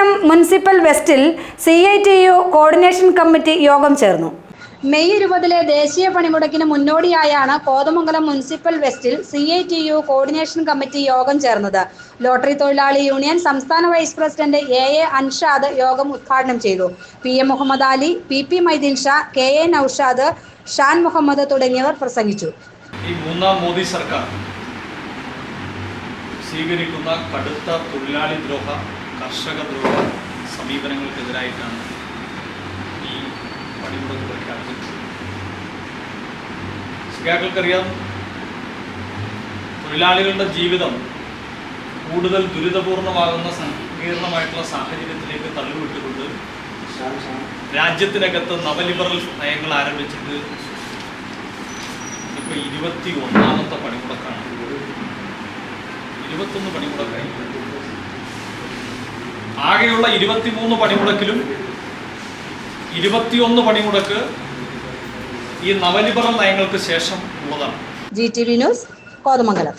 Kothamangalam municipal വെസ്റ്റിൽ C I T U coordination committee യോഗം ചേർന്നു. May ഇരുപതിലെ ദേശീയ പണിമുടക്കിന് മുന്നോടിയായാണ് Kothamangalam municipal വെസ്റ്റിൽ C I T U coordination committee യോഗം ചേർന്നത്. ലോട്ടറി തൊഴിലാളി യൂണിയൻ സംസ്ഥാന vice president A A Anshad യോഗം ഉദ്ഘാടനം ചെയ്തു. P M Muhammad Ali P P Maideen Shah K A Naushad Shan Muhammad തുടങ്ങിയവർ പ്രസംഗിച്ചു. ഈ മൂന്നാം മോദി സർക്കാർ സ്വീകരിക്കുന്ന കടുത്ത തൊഴിലാളി ദ്രോഹ കർഷക ദ്രോഹ സമീപനങ്ങൾക്കെതിരായിട്ടാണ് ഈ പണിമുടക്ക് പ്രഖ്യാപിച്ചത് ശ്രീകാക്കൾക്കറിയാം തൊഴിലാളികളുടെ ജീവിതം കൂടുതൽ ദുരിതപൂർണമാകുന്ന സങ്കീർണമായിട്ടുള്ള സാഹചര്യത്തിലേക്ക് തള്ളിവിട്ടുകൊണ്ട് രാജ്യത്തിനകത്ത് നവലിബറൽ നയങ്ങൾ ആരംഭിച്ചിട്ട് ഇപ്പൊ ഇരുപത്തി ഒന്നാമത്തെ പണിമുടക്കാണ്. ഇരുപത്തൊന്ന് പണിമുടക്കായി. ആകെയുള്ള ഇരുപത്തിമൂന്ന് പണിമുടക്കിലും ഇരുപത്തിയൊന്ന് പണിമുടക്ക് ഈ നവലിബറൽ നയങ്ങൾക്ക് ശേഷം ഉള്ളതാണ്. G T V news Kothamangalam.